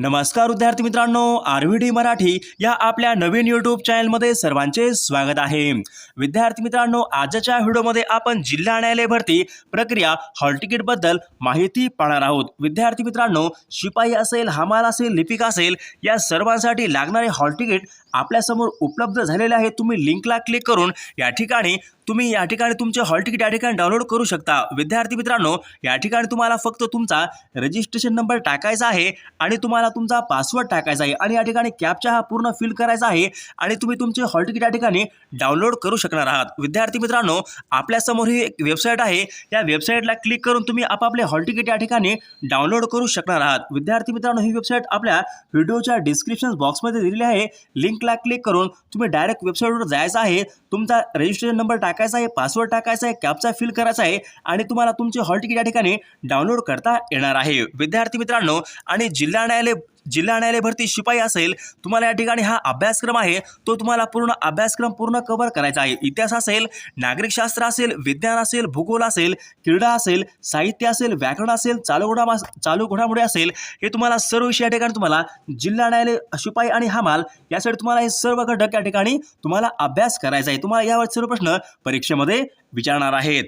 नमस्कार विद्यार्थी मित्रांनो आर व्ही डी मराठी या आपल्या नवीन यूट्यूब चॅनलमध्ये सर्वांचे स्वागत आहे. विद्यार्थी मित्रांनो आजच्या व्हिडिओमध्ये आपण जिल्हा न्यायालय भरती प्रक्रिया हॉल तिकीटबद्दल माहिती पाहणार आहोत. विद्यार्थी मित्रांनो शिपाई असेल हमाल असेल लिपिक असेल या सर्वांसाठी लागणारे हॉल तिकीट आपल्यासमोर उपलब्ध झालेले आहे. तुम्ही लिंकला क्लिक करून या ठिकाणी तुम्ही या ठिकाणी तुमचे हॉल तिकीट या ठिकाणी डाउनलोड करू शकता. विद्यार्थी मित्रांनो या ठिकाणी तुम्हाला फक्त तुमचा रजिस्ट्रेशन नंबर टाकायचा आहे आणि तुम्हाला तुमचा पासवर्ड टाकायचा आहे. आणि या ठिकाणी कॅपचा हा पूर्ण फिल करायचा आहे आणि तुम्ही तुमचे हॉल तिकीट या ठिकाणी डाउनलोड करू शकणार आहात. विद्यार्थी मित्रांनो आपल्यासमोर ही एक वेबसाईट आहे. या वेबसाईटला क्लिक करून तुम्ही आपापले हॉल तिकीट या ठिकाणी डाउनलोड करू शकणार आहात. विद्यार्थी मित्रांनो ही वेबसाईट आपल्या व्हिडिओच्या डिस्क्रिप्शन बॉक्समध्ये दिलेली आहे. लिंकला क्लिक करून तुम्ही डायरेक्ट वेबसाईटवर जायचं आहे. तुमचा रजिस्ट्रेशन नंबर टाकायचा आहे पासवर्ड टाकायचा आहे कॅपचा फिल करायचा आहे आणि तुम्हाला तुमचे हॉल तिकीट या ठिकाणी डाउनलोड करता येणार आहे. विद्यार्थी मित्रांनो आणि जिल्हा न्यायालय जिल्हा न्यायालय भरती शिपाई असेल तुम्हाला या ठिकाणी हा अभ्यासक्रम आहे तो तुम्हाला पूर्ण अभ्यासक्रम पूर्ण कव्हर करायचा आहे. इतिहास असेल नागरिकशास्त्र असेल विज्ञान असेल भूगोल असेल क्रीडा असेल साहित्य असेल व्याकरण असेल चालू घोडा चालू घोडामोडी असेल हे तुम्हाला सर्व विषय या ठिकाणी तुम्हाला जिल्हा न्यायालय शिपाई आणि हमाल यासाठी तुम्हाला हे सर्व घटक या ठिकाणी तुम्हाला अभ्यास करायचा आहे. तुम्हाला यावर सर्व प्रश्न परीक्षेमध्ये विचारणार आहेत.